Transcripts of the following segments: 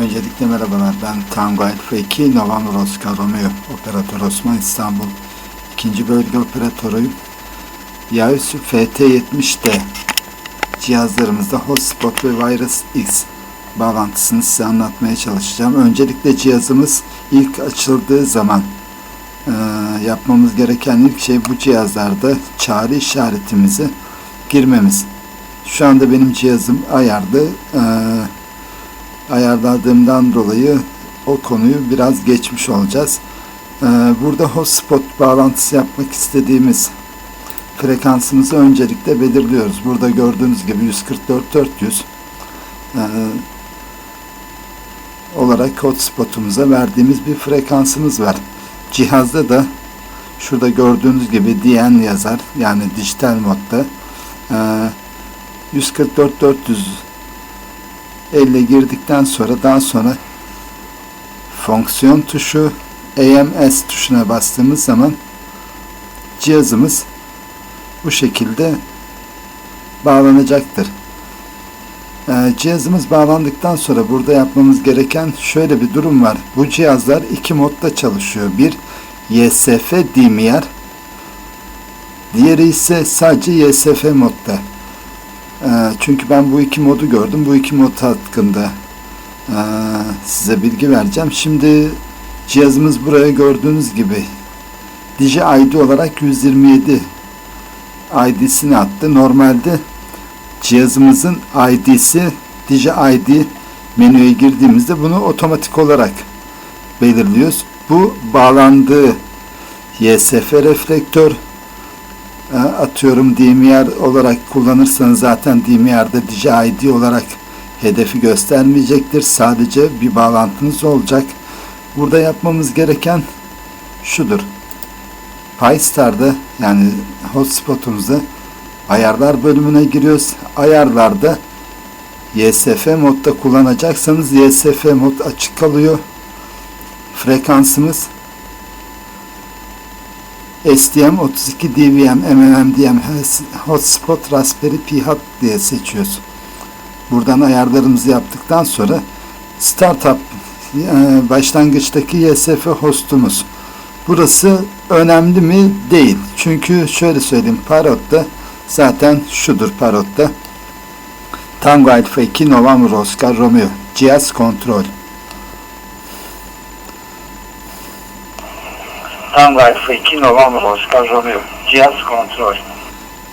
Öncelikle merhabalar. Ben Tango Alfa 2 November Oscar Romeo Operatör Osman İstanbul 2. Bölge Operatörüyüm. Yaüsü FT70'de cihazlarımızda Hotspot ve Virus X bağlantısını size anlatmaya çalışacağım. Öncelikle cihazımız ilk açıldığı zaman e, yapmamız gereken ilk şey bu cihazlarda çağrı işaretimizi girmemiz. Şu anda benim cihazım ayarda. E, ayarladığımdan dolayı o konuyu biraz geçmiş olacağız. Ee, burada hotspot bağlantısı yapmak istediğimiz frekansımızı öncelikle belirliyoruz. Burada gördüğünüz gibi 144-400 ee, olarak hotspotumuza verdiğimiz bir frekansımız var. Cihazda da şurada gördüğünüz gibi DN yazar. Yani dijital modda. Ee, 144-400 elle girdikten sonra daha sonra fonksiyon tuşu AMS tuşuna bastığımız zaman cihazımız bu şekilde bağlanacaktır. Ee, cihazımız bağlandıktan sonra burada yapmamız gereken şöyle bir durum var. Bu cihazlar iki modda çalışıyor. Bir YSF DMR diğeri ise sadece YSF modda. Ee, çünkü ben bu iki modu gördüm. Bu iki mod hakkında ee, size bilgi vereceğim. Şimdi cihazımız buraya gördüğünüz gibi Digi ID olarak 127 ID'sini attı. Normalde cihazımızın ID'si Digi ID menüye girdiğimizde bunu otomatik olarak belirliyoruz. Bu bağlandığı YSF reflektör atıyorum DMR olarak kullanırsanız zaten DMR'da DJI olarak hedefi göstermeyecektir. Sadece bir bağlantınız olacak. Burada yapmamız gereken şudur. PyStar'da yani hotspotumuzda ayarlar bölümüne giriyoruz. Ayarlarda YSF modda kullanacaksanız YSF mod açık kalıyor. Frekansımız STM 32 dBm MMDM Hotspot Raspberry Pi Hot diye seçiyoruz. Buradan ayarlarımızı yaptıktan sonra Startup e, başlangıçtaki YSF hostumuz. Burası önemli mi? Değil. Çünkü şöyle söyleyeyim Parrot'ta zaten şudur Parrot'ta Tango Alpha 2 November Oscar Romeo cihaz kontrol Alfa 2 November Oscar Romeo. Cihaz kontrol.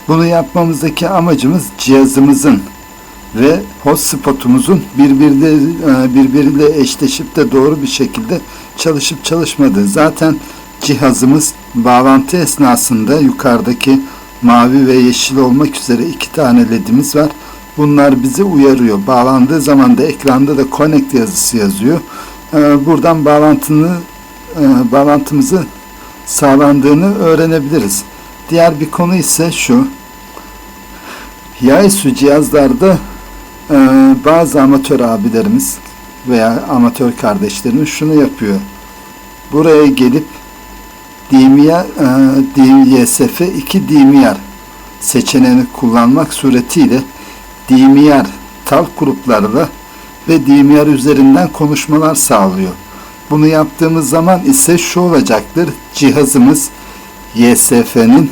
Bunu yapmamızdaki amacımız cihazımızın ve hotspotumuzun birbiriyle, e, birbiriyle eşleşip de doğru bir şekilde çalışıp çalışmadığı. Zaten cihazımız bağlantı esnasında yukarıdaki mavi ve yeşil olmak üzere iki tane ledimiz var. Bunlar bizi uyarıyor. Bağlandığı zaman da ekranda da connect yazısı yazıyor. E, buradan bağlantını e, bağlantımızı sağlandığını öğrenebiliriz. Diğer bir konu ise şu. Yaesu cihazlarda e, bazı amatör abilerimiz veya amatör kardeşlerimiz şunu yapıyor. Buraya gelip DMR, e, YSF 2 DMR seçeneğini kullanmak suretiyle DMR tal gruplarla ve DMR üzerinden konuşmalar sağlıyor. Bunu yaptığımız zaman ise şu olacaktır. Cihazımız YSF'nin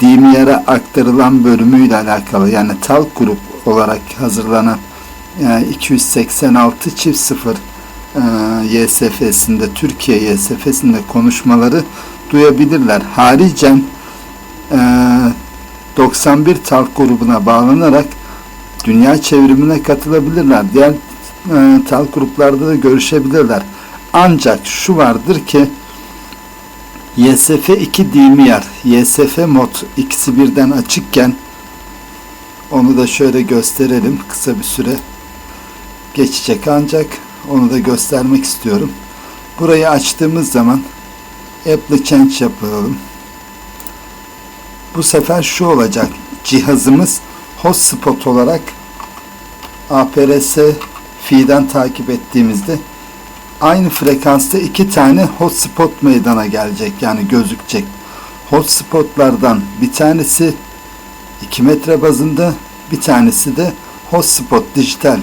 DMR'e aktarılan bölümüyle alakalı yani tal grup olarak hazırlanan yani 286 çift 0 YSF'sinde Türkiye YSF'sinde konuşmaları duyabilirler. Haricen e, 91 tal grubuna bağlanarak dünya çevrimine katılabilirler. Diğer e, tal gruplarda da görüşebilirler. Ancak şu vardır ki YSF 2 DMR, YSF mod ikisi birden açıkken onu da şöyle gösterelim. Kısa bir süre geçecek ancak onu da göstermek istiyorum. Burayı açtığımız zaman Apple Change yapalım. Bu sefer şu olacak. Cihazımız hotspot olarak APRS feed'den takip ettiğimizde aynı frekansta iki tane hotspot meydana gelecek yani gözükecek. Hotspotlardan bir tanesi 2 metre bazında bir tanesi de hotspot dijital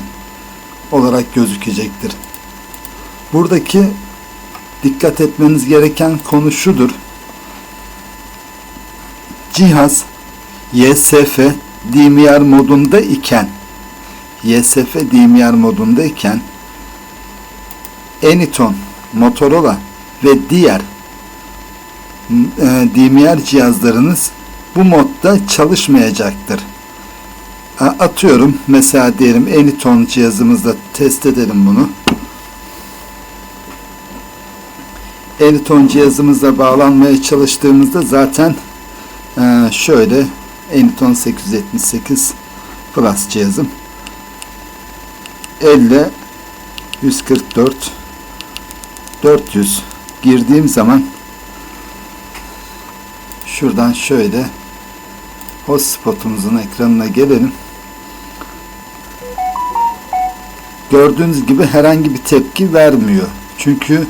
olarak gözükecektir. Buradaki dikkat etmeniz gereken konu şudur. Cihaz YSF DMR modunda iken YSF DMR modunda iken Anyton, Motorola ve diğer e, DMR cihazlarınız bu modda çalışmayacaktır. Atıyorum mesela diyelim Anyton cihazımızda test edelim bunu. Anyton cihazımızla bağlanmaya çalıştığımızda zaten e, şöyle Anyton 878 Plus cihazım 50 144 400 girdiğim zaman şuradan şöyle hotspotumuzun ekranına gelelim. Gördüğünüz gibi herhangi bir tepki vermiyor. Çünkü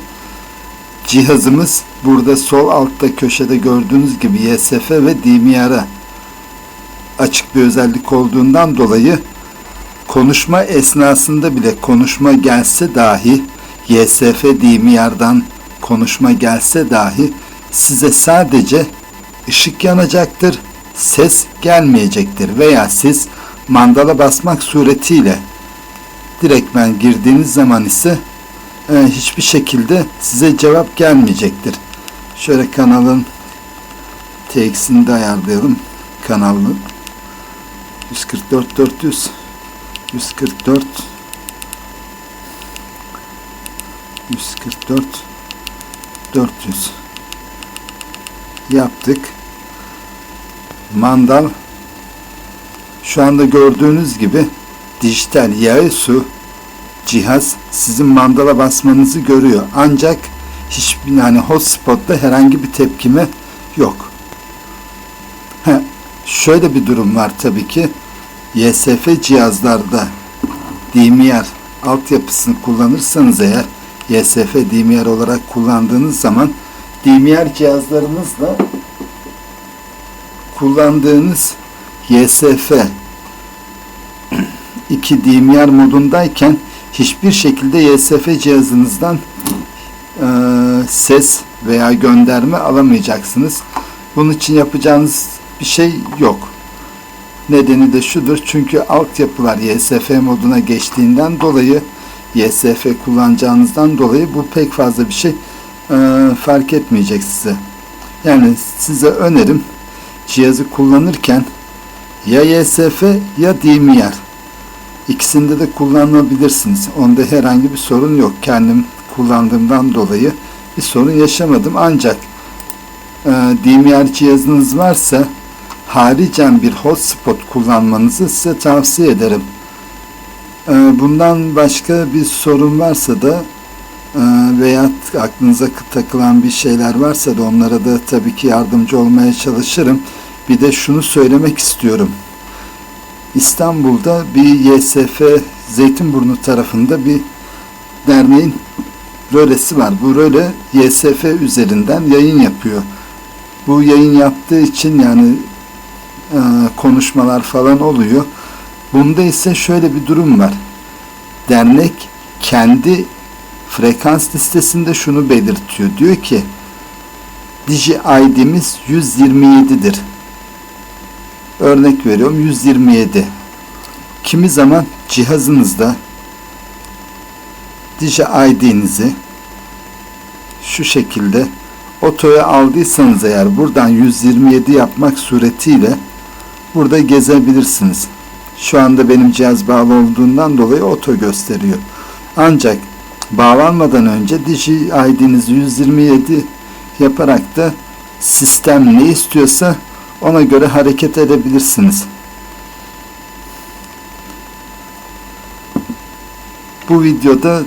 cihazımız burada sol altta köşede gördüğünüz gibi YSF ve DMR'a açık bir özellik olduğundan dolayı konuşma esnasında bile konuşma gelse dahi YSF DMR'dan konuşma gelse dahi size sadece ışık yanacaktır, ses gelmeyecektir veya siz mandala basmak suretiyle direktmen girdiğiniz zaman ise e, hiçbir şekilde size cevap gelmeyecektir. Şöyle kanalın TX'ini de ayarlayalım. Kanalın 144 400 144 144 400 yaptık. Mandal şu anda gördüğünüz gibi dijital yağı su cihaz sizin mandala basmanızı görüyor. Ancak hiçbir yani hotspotta herhangi bir tepkime yok. He, şöyle bir durum var tabii ki. YSF cihazlarda DMR altyapısını kullanırsanız eğer YSF DMR olarak kullandığınız zaman DMR cihazlarınızla kullandığınız YSF 2 DMR modundayken hiçbir şekilde YSF cihazınızdan e, ses veya gönderme alamayacaksınız. Bunun için yapacağınız bir şey yok. Nedeni de şudur. Çünkü altyapılar YSF moduna geçtiğinden dolayı YSF kullanacağınızdan dolayı bu pek fazla bir şey e, fark etmeyecek size. Yani size önerim cihazı kullanırken ya YSF ya DMR ikisinde de kullanabilirsiniz. Onda herhangi bir sorun yok. Kendim kullandığımdan dolayı bir sorun yaşamadım. Ancak e, DMR cihazınız varsa haricen bir hotspot kullanmanızı size tavsiye ederim. E, bundan başka bir sorun varsa da e, veya aklınıza takılan bir şeyler varsa da onlara da tabii ki yardımcı olmaya çalışırım. Bir de şunu söylemek istiyorum. İstanbul'da bir YSF Zeytinburnu tarafında bir derneğin rölesi var. Bu röle YSF üzerinden yayın yapıyor. Bu yayın yaptığı için yani e, konuşmalar falan oluyor. Bunda ise şöyle bir durum var. Dernek kendi frekans listesinde şunu belirtiyor. Diyor ki Digi ID'miz 127'dir. Örnek veriyorum 127. Kimi zaman cihazınızda Digi ID'nizi şu şekilde otoya aldıysanız eğer buradan 127 yapmak suretiyle burada gezebilirsiniz. Şu anda benim cihaz bağlı olduğundan dolayı oto gösteriyor. Ancak bağlanmadan önce Digi ID'nizi 127 yaparak da sistem ne istiyorsa ona göre hareket edebilirsiniz. Bu videoda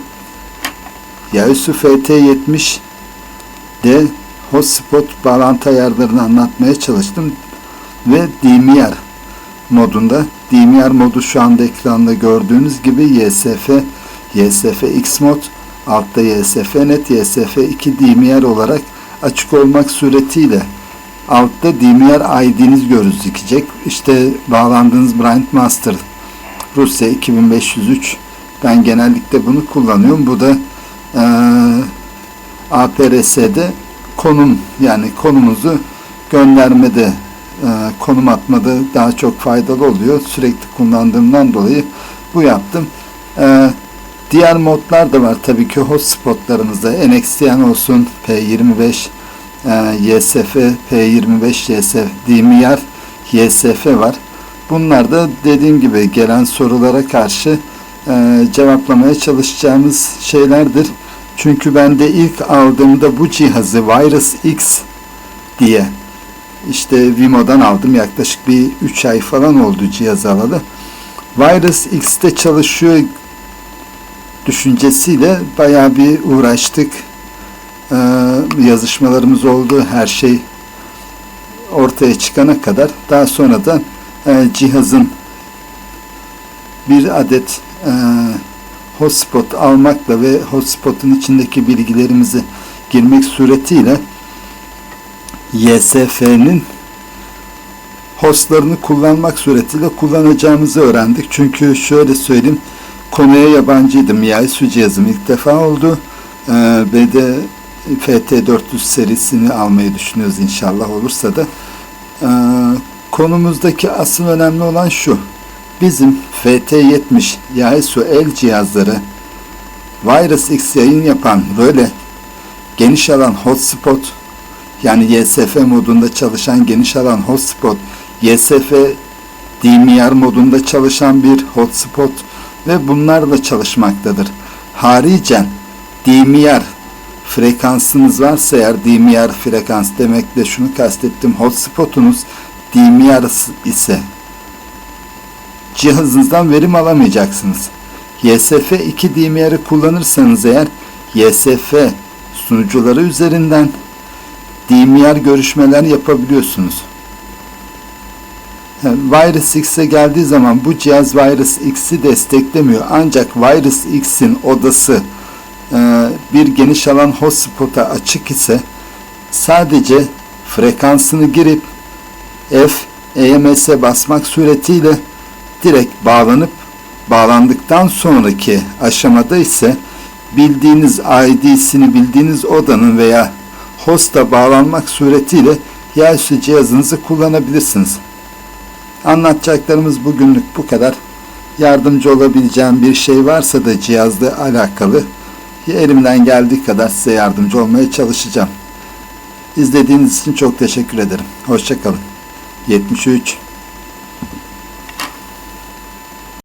Yaesu FT70 de hotspot bağlantı ayarlarını anlatmaya çalıştım ve DMR modunda DMR modu şu anda ekranda gördüğünüz gibi YSF YSF X mod altta YSF net YSF 2 DMR olarak açık olmak suretiyle altta DMR ID'niz gözükecek. İşte bağlandığınız Brand Master Rusya 2503 Ben genellikle bunu kullanıyorum. Bu da e, APRS'de konum yani konumuzu göndermede konum atmada daha çok faydalı oluyor. Sürekli kullandığımdan dolayı bu yaptım. E, diğer modlar da var tabii ki hotspotlarımızda NXTN olsun P25 e, YSF P25 YSF DMR YSF var. Bunlar da dediğim gibi gelen sorulara karşı e, cevaplamaya çalışacağımız şeylerdir. Çünkü ben de ilk aldığımda bu cihazı Virus X diye işte Vimo'dan aldım. Yaklaşık bir 3 ay falan oldu cihaz alalı. Virus X'te çalışıyor düşüncesiyle bayağı bir uğraştık. Ee, yazışmalarımız oldu. Her şey ortaya çıkana kadar. Daha sonra da e, cihazın bir adet e, hotspot almakla ve hotspotun içindeki bilgilerimizi girmek suretiyle YSF'nin hostlarını kullanmak suretiyle kullanacağımızı öğrendik. Çünkü şöyle söyleyeyim, konuya yabancıydım. Yayisu cihazım ilk defa oldu. Ee, de FT400 serisini almayı düşünüyoruz inşallah olursa da. Ee, konumuzdaki asıl önemli olan şu. Bizim FT70 Yayisu el cihazları Virus X yayın yapan böyle geniş alan hotspot yani YSF modunda çalışan geniş alan hotspot, YSF DMR modunda çalışan bir hotspot ve bunlarla çalışmaktadır. Haricen DMR frekansınız varsa eğer DMR frekans demekle şunu kastettim hotspotunuz DMR ise cihazınızdan verim alamayacaksınız. YSF 2 DMR'ı kullanırsanız eğer YSF sunucuları üzerinden DMR görüşmeler yapabiliyorsunuz. Virus X'e geldiği zaman bu cihaz Virus X'i desteklemiyor. Ancak Virus X'in odası e, bir geniş alan hotspot'a açık ise sadece frekansını girip F EMS'e basmak suretiyle direkt bağlanıp bağlandıktan sonraki aşamada ise bildiğiniz ID'sini bildiğiniz odanın veya hosta bağlanmak suretiyle Yasu cihazınızı kullanabilirsiniz. Anlatacaklarımız bugünlük bu kadar. Yardımcı olabileceğim bir şey varsa da cihazla alakalı elimden geldiği kadar size yardımcı olmaya çalışacağım. İzlediğiniz için çok teşekkür ederim. Hoşçakalın. 73